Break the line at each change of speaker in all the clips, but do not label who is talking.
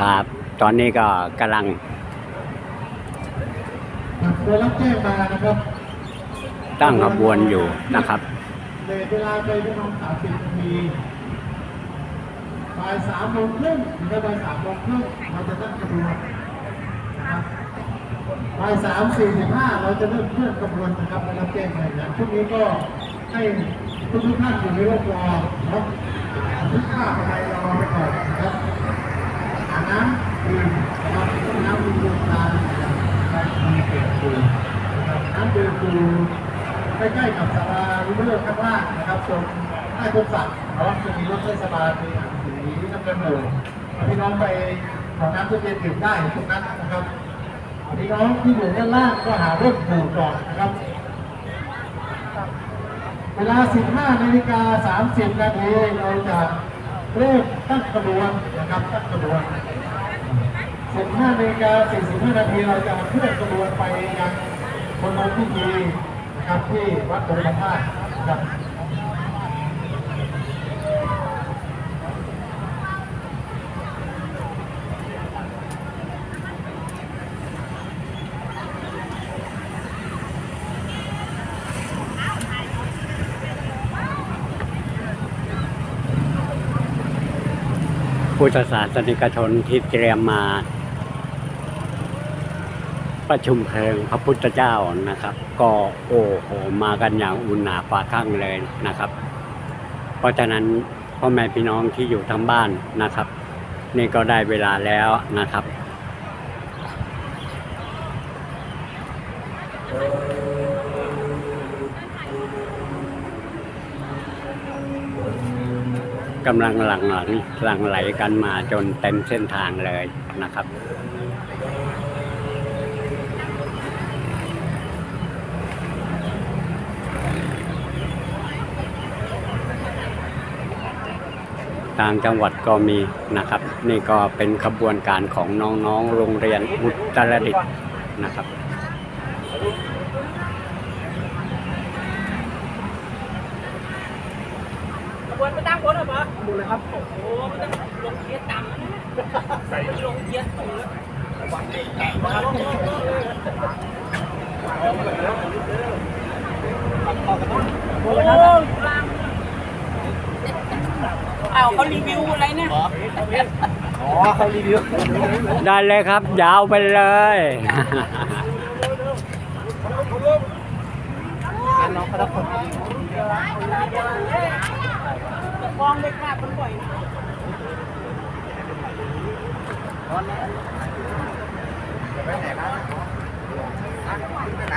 ครับ ตอนนี้ก็กำลัง
โดยรับแจ้งมานะครับ
ตั้งขบวนอยู่นะครับ
เลทเวลาไปประมาณสามสิบนาทีบ่ายสามโมงครึ่งถึงบ่ายสามโมงครึ่งเราจะตั้งขบวนนะครับบ่ายสามสี่สิบห้าเราจะเริ่มเคลื่อนขบวนนะครับได้รับแจ้งมาอย่างช่วงนี้ก็ให้ทุกทุกๆท่านอยู่ในรถรอเนาะทุกข้าภายรอไปก่อนนะครับหา น้ำดื่มนะครับต้นน้ำดื่มดื่มทานนะครับมีเกล็ดดื่มนะครับน้ำดื่มดื่มใกล้ๆกับศาลาวิเวอร์ข้างล่างนะครับตรงใต้ต้นสักเพราะว่าจะมีรถเทศบาลมีอ่างสีน้ำเงินโหนพี่น้องไปขอน้ำทุเรียนดื่มได้ตรงนั้นนะครับพี่น้องที่อยู่ด้านล่างก็หารถดื่ก่อนนะครับเวลา 15 นาฬิกา 30 นาทีเราจะเริ่มตั้งขบวนนะครับตั้งขบวน 15นาฬิกา45นาทีเราจะเคลื่อนขบวนไปยังบนรถพิธีนะครับที่วัดโบราณธาตุครับ
พุทธศาสนิกชนที่เตรียมมา ประชุมเพลิงพระพุทธเจ้านะครับ ก็โอ้โหมากันอย่างอุ่นหนาฝาข้างเลยนะครับ เพราะฉะนั้นพ่อแม่พี่น้องที่อยู่ทางบ้านนะครับ นี่ก็ได้เวลาแล้วนะครับกำลังหลังหลังหลังไหลกันมาจนเต็มเส้นทางเลยนะครับ ต่างจังหวัดก็มีนะครับ นี่ก็เป็นขบวนการของน้องๆโรงเรียนอุตรดิตถ์นะครับ
ขบวนไปตั้งบนหรอปะดูเลยครับโอ้โหมันต้งลงเทียนต่ำนะใส่ลงเทียนสูงมาลงลงลงโอ้ลัง อ้าวเขารีวิวอะไรเนี่ย
อ๋อเขารีวิว
ได้เลยครับ ยาวไปเลย
น้องเขาต้องคน
มองเลยค่ะมันบ่อยนะ
ไปไหน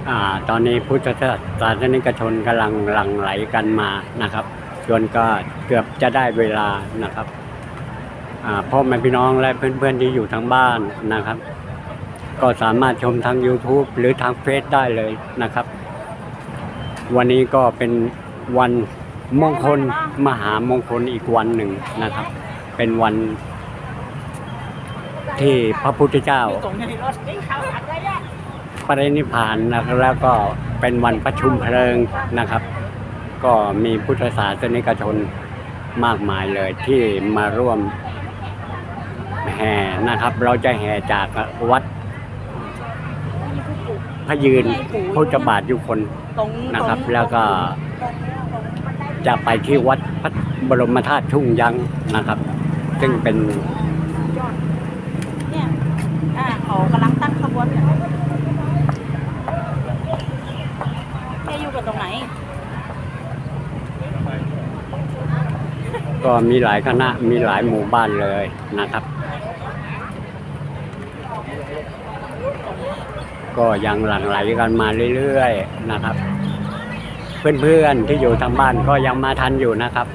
ตอนนี้พุทธศาสนิกชนกำลังหลั่งไหลกันมานะครับจนก็เกือบจะได้เวลานะครับพ่อแม่พี่น้องและเพื่อนๆที่อยู่ทางบ้านนะครับ ก็สามารถชมทาง YouTube หรือทางเฟซได้เลยนะครับ วันนี้ก็เป็นวันมงคลมหามงคลอีกวันหนึ่งนะครับ เป็นวันที่พระพุทธเจ้า
รงนี้รถนี่ข่าวอะไรอะ
ปรินิพพานนะครับแล้วก็เป็นวันประชุมเพลิงนะครับ ก็มีพุทธศาสนิกชนมากมายเลยที่มาร่วมแห่นะครับ เราจะแห่จากวัดพระยืนพุทธบาทยุคน
ตรง
นะครับ แล้วก็จะไปที่วัดพระบรมธาตุทุ่งยังนะครับ ซึ่งเป็น
เจะอยู่กับตรงไหน
ก็มีหลายคณะมีหลายหมู่บ้านเลยนะครับ ก็ยังหลั่งไหลกันมาเรื่อยๆนะครับ เพื่อนๆที่อยู่ทางบ้านก็ยังมาทันอยู่นะครับ